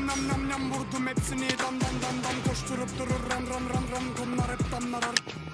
Nam nam nam nam Vurdum hepsini. Dam dam dam dam Koşturup durur. Ram ram ram ram Bunlar hep damlar. ar-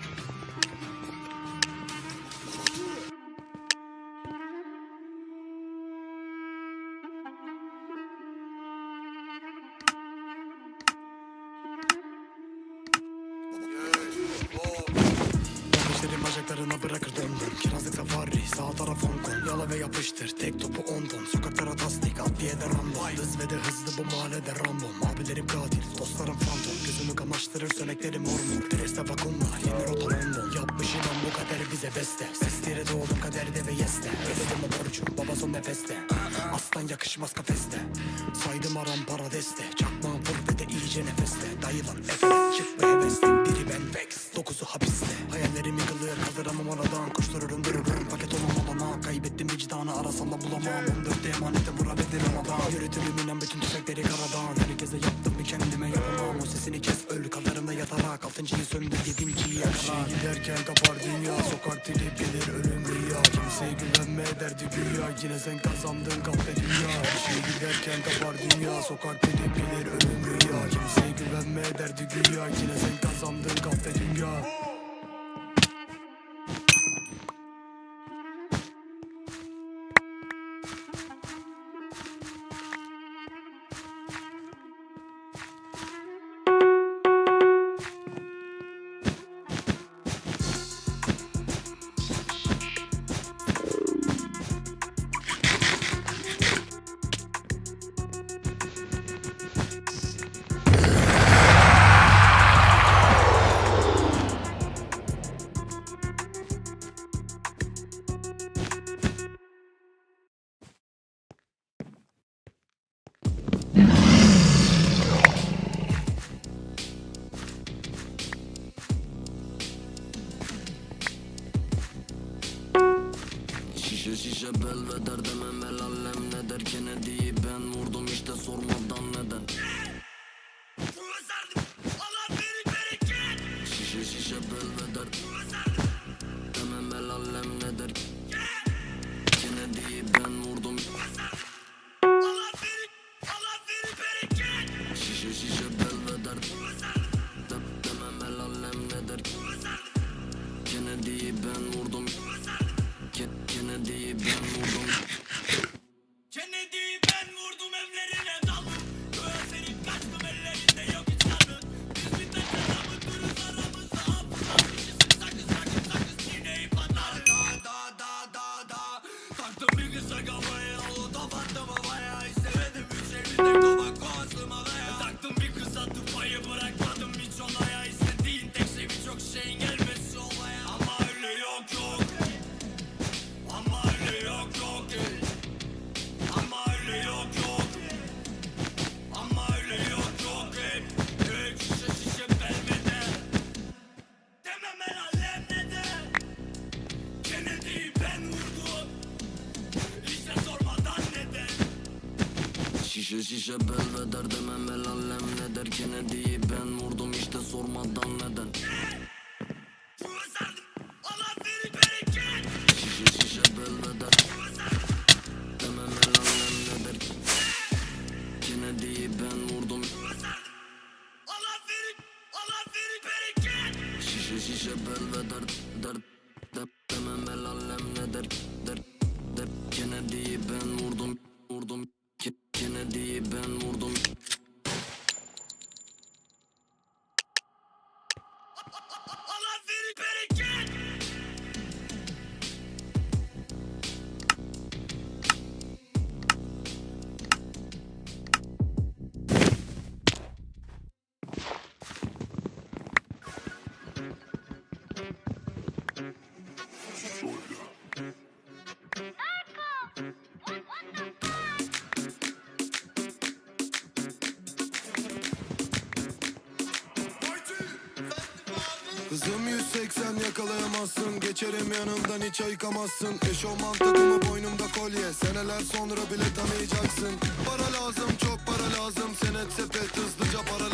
bacaklarına bırakır döndüm Kirazlık safari sağ taraf Hong Kong Yala ve yapıştır tek topu on ton Sokaklara tasdik adliye de random Hız ve de hızlı bu mahallede random Abilerim katil dostlarım fantom Gözümü kamaştırır söneklerim hormon Preste vakumlar yeni rota London Yapmış inan bu kader bize beste. Sesleri doğdum kaderde ve yeste. Ödedim o borcum baba son nefeste Aslan yakışmaz kafeste. Saydım aram para deste Çakmağım vur ve de iyice nefeste. Dayılan efe çık ve hevesle Biri ben Vex dokuzu hapiste. Hayallerim yıkılıyor kaldıramam aradan Koştururum dururum paket olmam olana Kaybettim vicdanı arasam da bulamam. 14'te emanete vurabilirim adam Yürütürüm inen bütün tüfekleri karadan. Herkese yaptım bir kendime yapamam. O sesini kes öl kallarımda yatarak. Altıncıyı söndür yedinciyi yakar. Giderken kapar dünya Sokak trip gelir ölüm Kimseye güvenme derdi güya Yine sen kazandın kahve dünya. Her şey giderken kapar dünya. Sokak trip gelir ölüm rüya. Kimseye güvenme derdi güya Yine sen kazandın kahve dünya Şişe şişe belveder Şişe şişe belveder demem el alem ne der Kennedy'yi ben vurdum işte sormadan neden? Ne Kennedy'yi ben vurdum. Allah beni Allah beni bereket. Şişe şişe belveder der. de, Hızım 180 yakalayamazsın. Geçerim yanından hiç ayıkamazsın. Eşofman takımı boynumda kolye. Seneler sonra bile tanıyacaksın. Para lazım çok para lazım. Senet sepet hızlıca para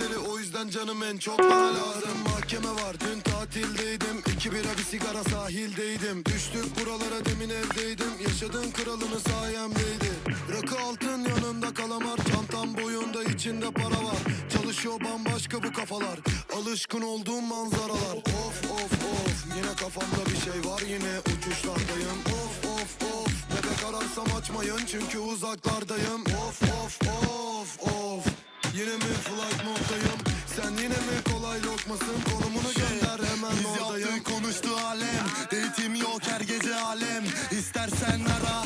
lazım Tam 12'den vuracağım hedefleri O yüzden canım en çok bana lazım. Mahkeme var dün tatil tatildeydim. İki bira bir sigara sahildeydim. Düştük buralara demin evdeydim. Yaşadığın kralını sayemdeydi. Rakı altın yanında kalamar Çantam boyunda içinde para var. Çalışıyor bambaşka bu kafalar. Alışkın olduğum manzaralar. Of of of Yine kafamda bir şey var yine uçuşlardayım. Of of of Bebek ararsam açmayın çünkü uzaklardayım. Of of of of Yine mi flight moddayım? Sen yine mi kolay lokmasın? Konumunu gönder hemen Biz oradayım. yaptık konuştu alem. Date'im yok her gece alem. İstersen ara.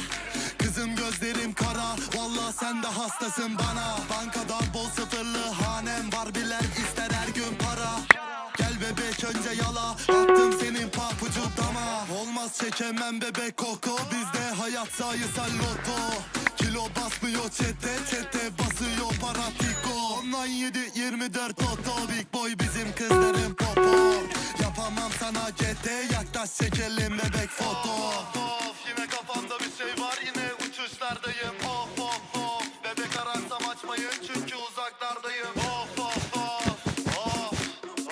Kızım gözlerim kara. Vallahi sen de hastasın bana. Bankada bol sıfırlı hanem Var. Bilen ister her gün para. Gel bebek önce yala. Attım senin papucu dama. Olmaz çekemem bebek koko Bizde hayat sayısal loto. Kilo basmıyor çete Çete 97 24 Toto Big Boy bizim kızların popo Yapamam sana GT yaklaş çekelim bebek foto Of of yine kafamda bir şey var yine uçuşlardayım Of of of bebek ararsam açmayın çünkü uzaklardayım Of of of of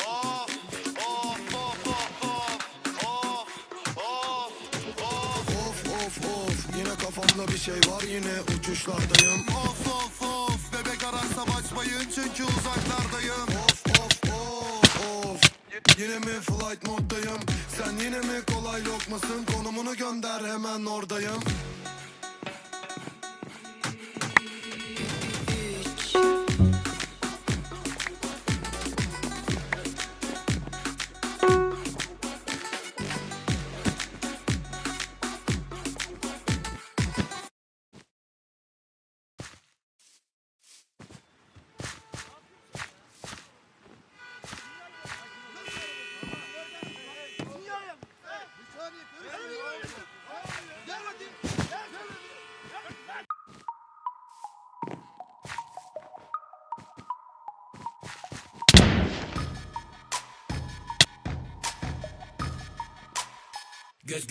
of of of of of of yine kafamda bir şey var yine uçuşlardayım Of açmayın çünkü uzaklardayım. Of of of of. Yine mi flight moddayım? Sen yine mi kolay lokmasın? Konumunu gönder hemen oradayım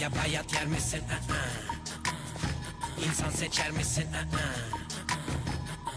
Ya bayat yer misin? Aa. İnsan seçer misin? Aa.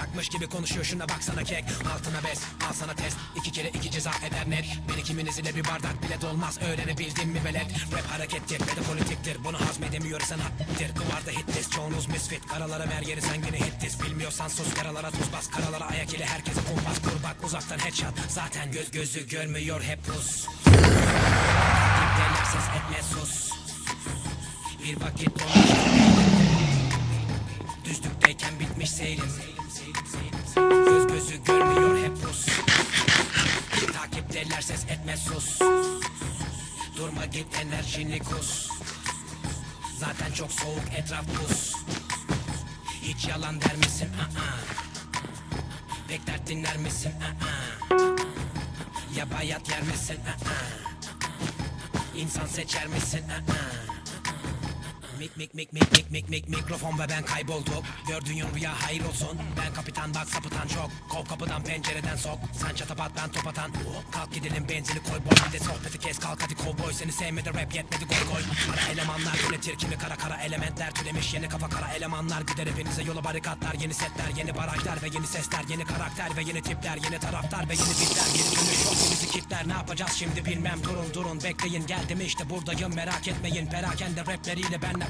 anlayacakmış gibi konuşuyor. Şuna baksana kek. Altına bes al sana test. İki kere iki ceza eder net. Birikiminiz ile bir bardak bile dolmaz. Öğrenebildin mi velet? Rap harekettir. Ve de politiktir. Bunu hazmedemiyor sanattır Duvarda hit list çoğunuz misfit. Karalara mer yeri sen gene hit list Bilmiyorsan sus. Karalara tuz bas. Karalara ayak ile herkese kumpas. Kur bak uzaktan headshot. Zaten göz gözü görmüyor. Hep Rus Takipteler ses etme sus. Bir vakit dolmuş Düzlükteyken bitmiş seyrim gözü görmüyor hep Rus Takipteler ses etme sus Durma git enerjini kus Zaten çok soğuk etraf buz Hiç yalan der misin? Aa. Pek dert dinler misin? Aa. Ya bayat yer misin? Aa. İnsan seçer misin? Aa. Mik mik mik mik mik mik mik mikrofon ve ben kaybolduk Gördüğün rüya hayır olsun. Ben kapitan bak sapıtan çok. Kov kapıdan pencereden sok. Sen çatapat ben top atan. Kalk gidelim benzini koy boy. Bir de sohbeti kes kalk hadi kovboy. Seni sevmedi rap yetmedi goy goy. Kara elemanlar yönetir kimi kara kara elementler Türemiş. Yeni kafa kara elemanlar Gider hepinize. Yola barikatlar Yeni setler yeni barajlar ve yeni sesler. Yeni karakter ve yeni tipler Yeni taraftar ve yeni bitler. Yeni dönüş yok yeni zikitler Ne yapacağız şimdi bilmem. Durun durun bekleyin. Geldim işte buradayım. Merak etmeyin. Perakende rapleriyle benle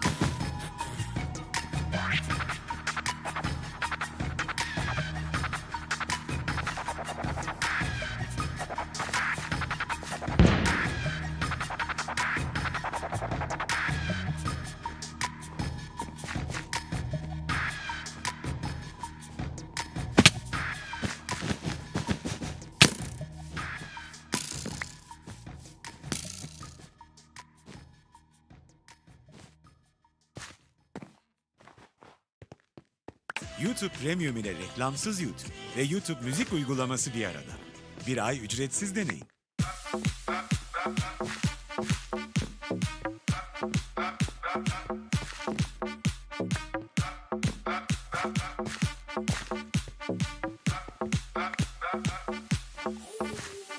YouTube Premium ile reklamsız YouTube ve YouTube müzik uygulaması bir arada. Bir ay ücretsiz deneyin.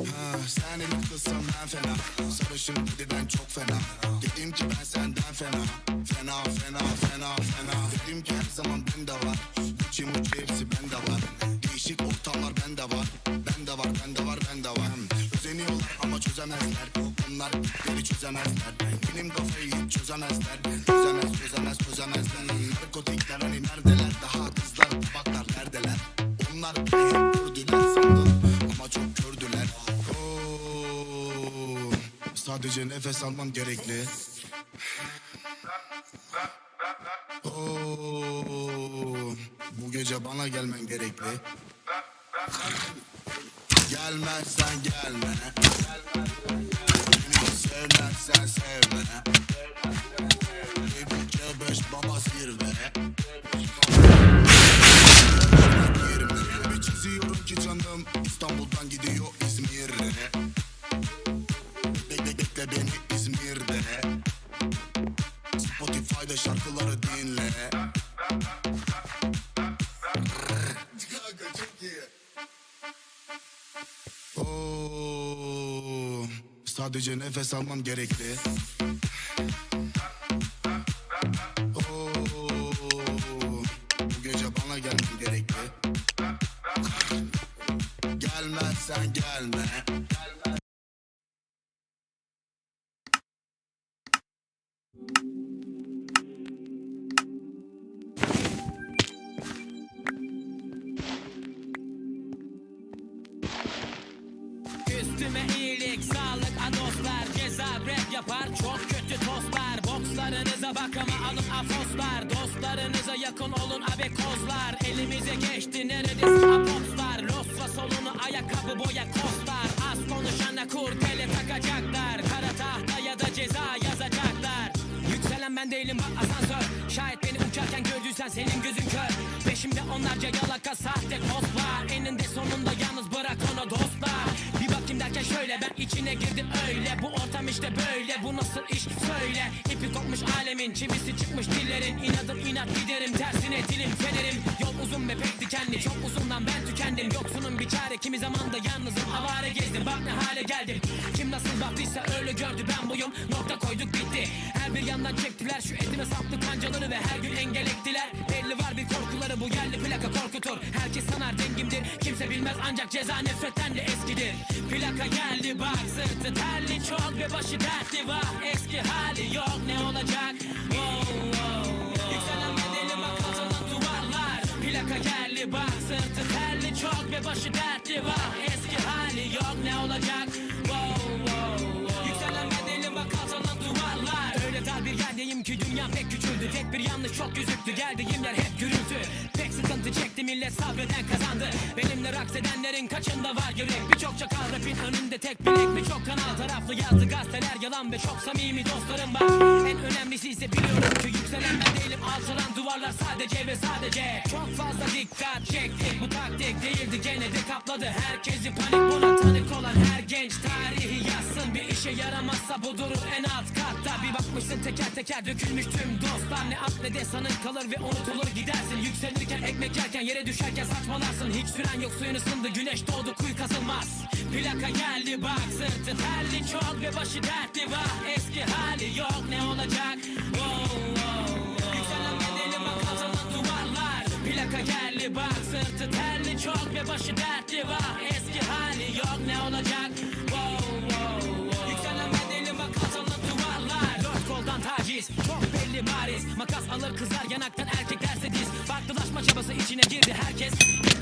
Ha, sen elit kızsan ben fena. Sarışın dedi ben çok fena. Dedim ki ben senden fena. Fena fena fena fena. Dedim ki her zaman bende var. Gucci mucci hepsi bende var. Değişik ortamlar bende var. Bende var bende var bende var. Özeniyorlar ama çözemezler. Onlar beni çözemezler. Benim kafayı çözemezler nefes gerekli. Oo, Bu gece bana gelmen gerekli Sadece nefes almam gerekli. Oo, Bu gece bana gelmen gerekli. Gelmezsen gelme. Üstüme yapar, çok kötü tostlar. Bokslarınıza bak ama alın afoslar. Dostlarınıza yakın olun abekozlar Elimize geçti neredesin? Apopslar Losla solunu ayakkabı boya kostlar. Az konuşana kurdele takacaklar. Kara tahta ya da ceza yazacaklar. Yükselen ben değilim bak asansör. Şayet beni uçarken gördüysen senin gözün kör. Peşimde onlarca yalaka sahte postlar Eninde sonunda yalnız bırak onu dostlar Bakayım derken şöyle ben içine girdim öyle. Bu ortam işte böyle bu nasıl iş? Söyle. İpi kopmuş alemin çivisi çıkmış dillerin. İnadım inat giderim tersine dilim fenerim. Yol uzun ve pek dikenli çok uzundan ben tükendim. Yoksunun bir çare kimi zaman da yalnızım. Avare gezdim Bak ne hale geldim. Kim nasıl baktıysa öyle gördü ben buyum. Nokta koyduk bitti. Her bir yandan çektiler Şu etime saplı kancaları ve her gün engel ektiler Belli var bir korkuları bu yerli plaka korkutur. Herkes sanar dengimdir. Kimse bilmez ancak ceza nefretten de eskidir Plaka geldi bak sırtı terli çok ve başı dertli var Eski hali yok ne olacak? Wow, wow, wow. Yükselen bedeli bak azalan duvarlar. Plaka geldi bak sırtı terli çok ve başı dertli var Eski hali yok ne olacak? Bedeli bak azalan duvarlar. Öyle dar bir yerdeyim ki dünya pek küçüldü. Tek bir yanlış çok gözüktü geldiğim yer hep gürültü sıkıntı çekti millet sabreden kazandı. Benim Benle raks edenlerin kaçında var yürek Birçok çakal rapin önünde tek bilek Birçok kanal taraflı yazdı gazeteler yalan Ve çok samimi dostlarım var. En önemlisi ise biliyorum ki yükselen ben değilim. Alçalan duvarlar sadece ve sadece. Çok fazla dikkat çektik Bu taktik değildi gene de kapladı. Herkesi panik buna tanık olan her genç Tarihi yazsın. Bir işe yaramazsa bu durur en alt katta. Bir bakmışsın teker teker dökülmüş tüm dostlar. Ne at ne de sanın kalır ve unutulur gidersin. Yükselirken ekmek yerken yere düşerken saçmalarsın. Hiç süren yok suyun ısındı. Güneş doğdu kuyu kazılmaz. Plaka geldi bak sırtı terli. Çok ve başı dertli var Eski hali yok. Ne olacak? Wow, wow, wow. Yükselen bedeli bak atılan duvarlar. Plaka geldi bak sırtı terli. Çok ve başı dertli var Eski hali yok. Ne olacak? Wow, wow, wow. Yükselen bedeli bak atılan duvarlar. Dört koldan taciz çok belli bariz. Makas alır kızlar yanaktan erkeklerse diz. Farklılaşma çabası içine girdi herkes.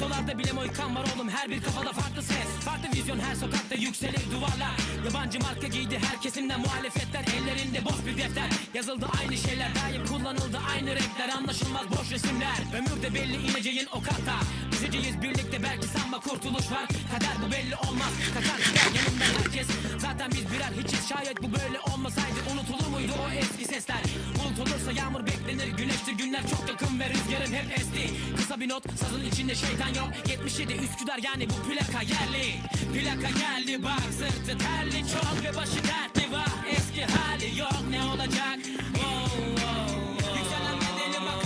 Dolarda bile moykan var oğlum her bir kafada farklı ses. Farklı vizyon her sokakta yükselir duvarlar. Yabancı marka giydi her kesimden muhalefetler. Ellerinde boş bir defter. Yazıldı aynı şeyler daim kullanıldı aynı renkler. Anlaşılmaz boş resimler. Ömür de belli ineceğin o kata. Üzeceğiz birlikte belki sanma kurtuluş var. Kader bu belli olmaz. Gider yanımda herkes. Zaten biz birer hiçiz. Şayet bu böyle olmasaydı Unutulur muydu o eski sesler? Unutulursa yağmur beklenir güneştir. Günler çok yakın ve rüzgarın hep esti. Kısa bir not sazın içinde şeytan yok. 77 Üsküdar yani bu plaka yerli. Plaka geldi bak sırtı terli. Çok ve başı dertli var Eski hali yok. Ne olacak? Wow, wow. Yükselen bedeli bak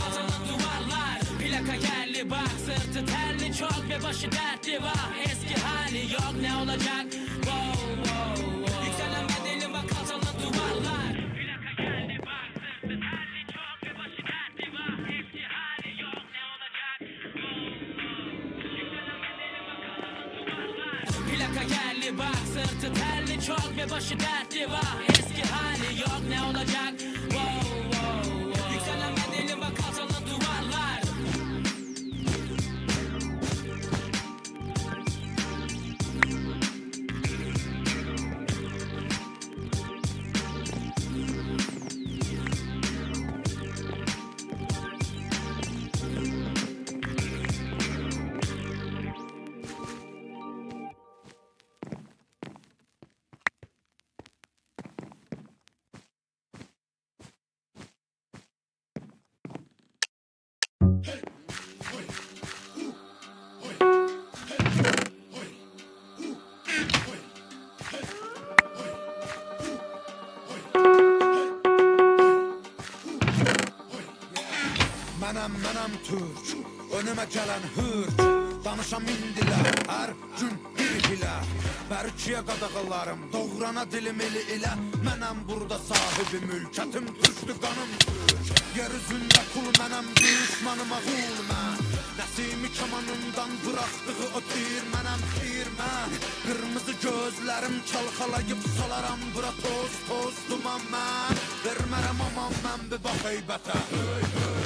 duvarlar. Plaka geldi bak sırtı terli. Çok ve başı dertli var Eski hali yok. Ne olacak Plaka geldi bak sırtı terli çok ve başı dertli var Eski hali yok ne olacak wow, wow. Mənəm, mənəm türk. Önümə gələn hürk Danışam indilər Hər gün bir hilə Bərkiyə qadağalarım Doğrana dilim eli ilə Mənəm burada sahibi mülkətim Türkdü qanım türk Yer üzündə kul mənəm Düşmanıma qul mən Nəsimi kamanımdan bıraxdığı o tir Mənəm tir mən Qırmızı gözlərim çalxalayıb salaram Bura toz toz duman mən Vermərəm aman mən bir bax heybətə zalətə Babək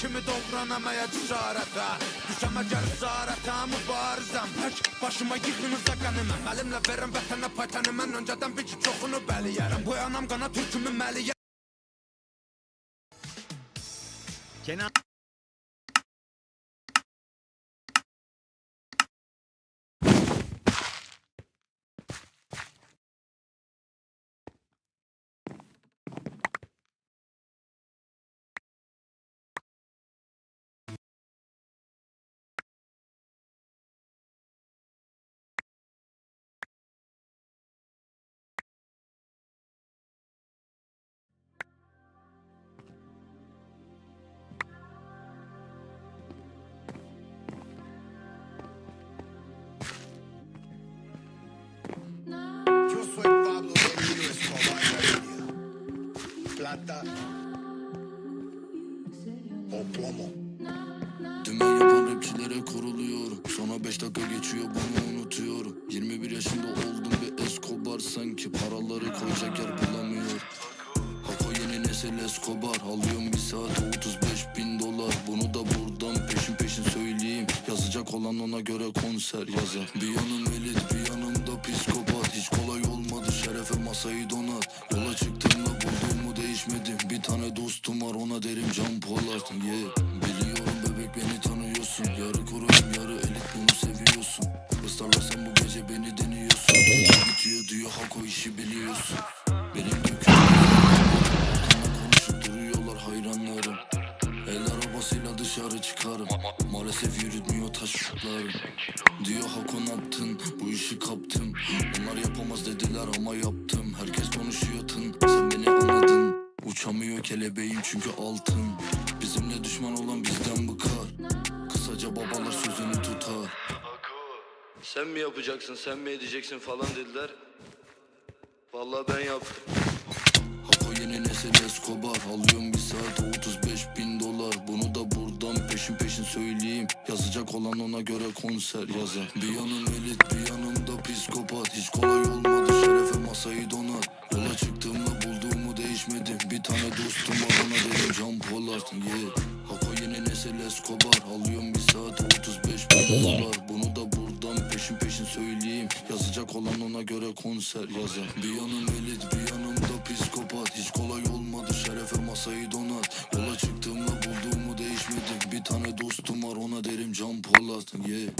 kimi doğranamaya cüzarətə Düşəm əgər zarətə mübarizəm Tək başıma yığınıza qəniməm Əlimlə verəm vətənə paytanı Mən öncədən bir ki çoxunu bəliyərəm Bu anam qana türkümü məliyə Kenan Plata o plomo. Dümen yapan rapçilere kuruluyorum Sonra 5 dakika geçiyor bunu unutuyorum. 21 yaşında oldum bir Escobar Sanki paraları koyacak yer bulamıyor Kafa yeni nesil Escobar. Alıyorum bir saate 35 bin dolar. Bunu da buradan peşin peşin söyleyeyim. Yazacak olan ona göre konser yazar. Bir yanım elit bir yanımda psikopat. Hiç kolay olmadı şerefe masayı donat Yola değiş değişmedim Bir tane dostum var ona derim Can Polat yeah. Biliyorum bebek beni tanıyorsun. Yarı kuruyum yarı elit bunu seviyorsun. Israrlarsan bu gece beni deniyorsun. Bitiyor diyor Hako işi biliyorsun. Benim konuşup duruyorlar hayranlarım. El arabasıyla dışarı çıkarım. Maalesef yürütmüyor taşlarım Diyor Hakon attın bu işi kaptım. Onlar yapamaz dediler ama yaptım. Herkes konuşuyor tın Uçamıyor kelebeğim çünkü altın. Bizimle düşman olan bizden bıkar Kısaca babalar sözünü tutar. Sen mi yapacaksın sen mi edeceksin falan dediler. Vallahi ben yaptım. Hako yeni nesil Escobar. Alıyorum bir saate 35 bin dolar. Bunu da buradan peşin peşin söyleyeyim. Yazacak olan ona göre konser yazar Bir yanım elit bir yanım da psikopat. Hiç kolay olmadı şerefe masayı donat Bir tane dostum var ona derim Can Polat yeah. Hako yeni nesil Escobar Alıyorum bir saate 35 bin dolar. Bunu da buradan peşin peşin söyleyeyim. Yazacak olan ona göre konser yazar. Bir yanım elit bir yanım da psikopat. Hiç kolay olmadı şerefe masayı donat. Yola çıktığımda bulduğumu değişmedim Bir tane dostum var ona derim Can Polat yeah.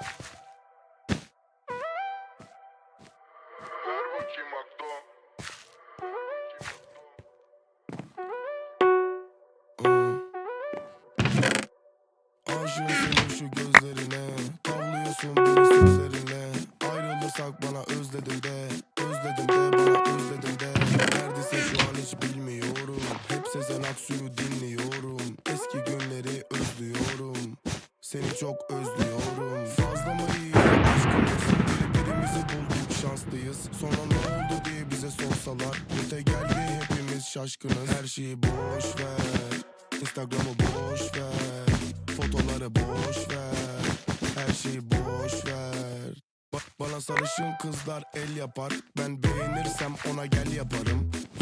Ver boş ver Ba- Bana sarışın kızlar el yapar. Ben beğenirsem ona gel yaparım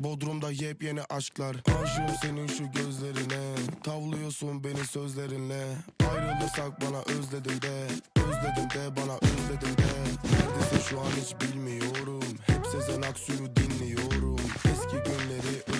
Bodrum'da yepyeni aşklar. Aşığım senin şu gözlerine. Tavlıyorsun beni sözlerinle. Ayrılırsak bana özledim de. Özledim de bana özledim de. Neredeyse şu an hiç bilmiyorum. Hep Sezen Aksu'yu dinliyorum. Eski günleri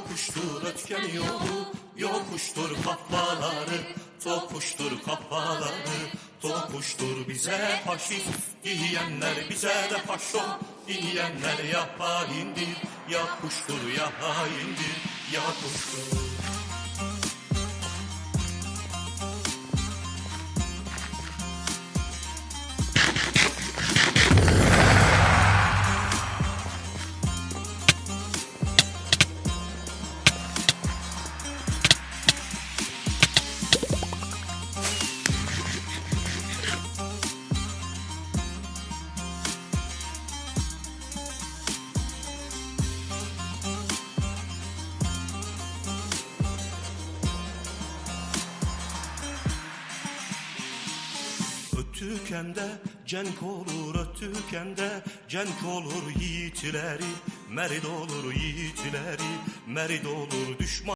yokuştur ötken yolu Yokuştur kafaları Tokuştur kafaları Tokuştur bize faşist. Diyenler Bize de faşo diyenler Ya haindir ya kuştur ya haindir Ötükende cenk olur ötükende cenk olur yiğitleri Merid olur yiğitleri merid olur düşman